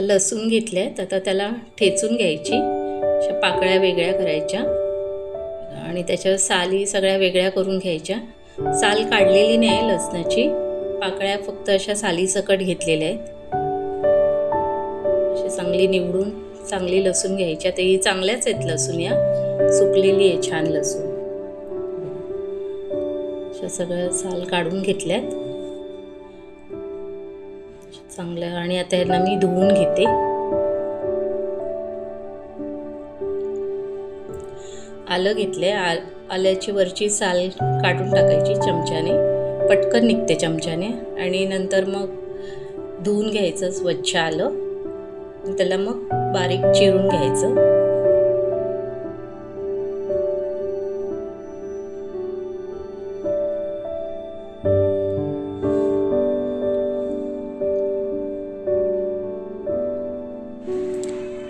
लसूण घेतले आहेत आता त्याला ठेचून घ्यायची. अशा पाकळ्या वेगळ्या करायच्या. आणि त्याच्या साली सगळ्या वेगळ्या करून घ्यायच्या. साल काढलेली नाही लसणाची. पाकळ्या फक्त अशा सालीसकट घेतलेल्या आहेत. अशी चांगली निवडून चांगली लसूण घ्यायच्या ते चांगल्याच आहेत लसूण या. सुकलेली आहे छान लसूण. अशा सगळ्या साल काढून घेतल्यात. चांगलं आणि आता यांना मी धुवून घेते. आलं घेतले आ आल्याची वरची साल काढून टाकायची चमच्याने. पटकन निघते चमच्याने. आणि नंतर मग धुवून घ्यायचं स्वच्छ आलं. त्याला मग बारीक चिरून घ्यायचं.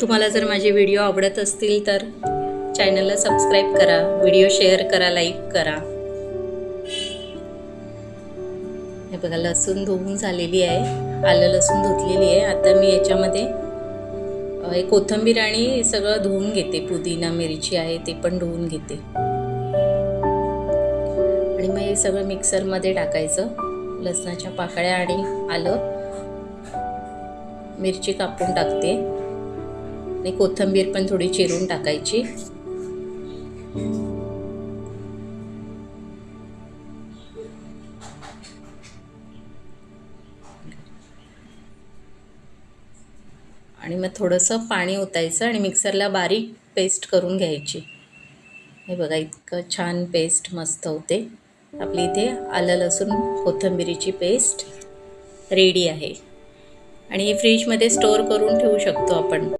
तुम्हाला जर माझे व्हिडिओ आवडत असतील तर चॅनलला सबस्क्राईब करा व्हिडिओ शेअर करा लाईक करा. हे बघा लसूण धुवून झालेली आहे. आलं लसूण धुतलेली आहे. आता मी याच्यामध्ये हे कोथिंबीर आणि सगळं धुवून घेते. पुदिना मिरची आहे ते पण धुवून घेते. आणि मग हे सगळं मिक्सरमध्ये टाकायचं. लसणाच्या पाकळ्या आणि आलं. मिरची कापून टाकते. आणि कोथिंबीर पण थोडी चिरून टाकायची. आणि मग थोडंसं पाणी ओतायचं आणि मिक्सरला बारीक पेस्ट करून घ्यायची. हे बघा इतकं छान पेस्ट मस्त होते. आपली इथे आलं लसूण कोथिंबिरीची पेस्ट रेडी आहे. आणि हे फ्रीजमध्ये स्टोअर करून ठेवू शकतो आपण.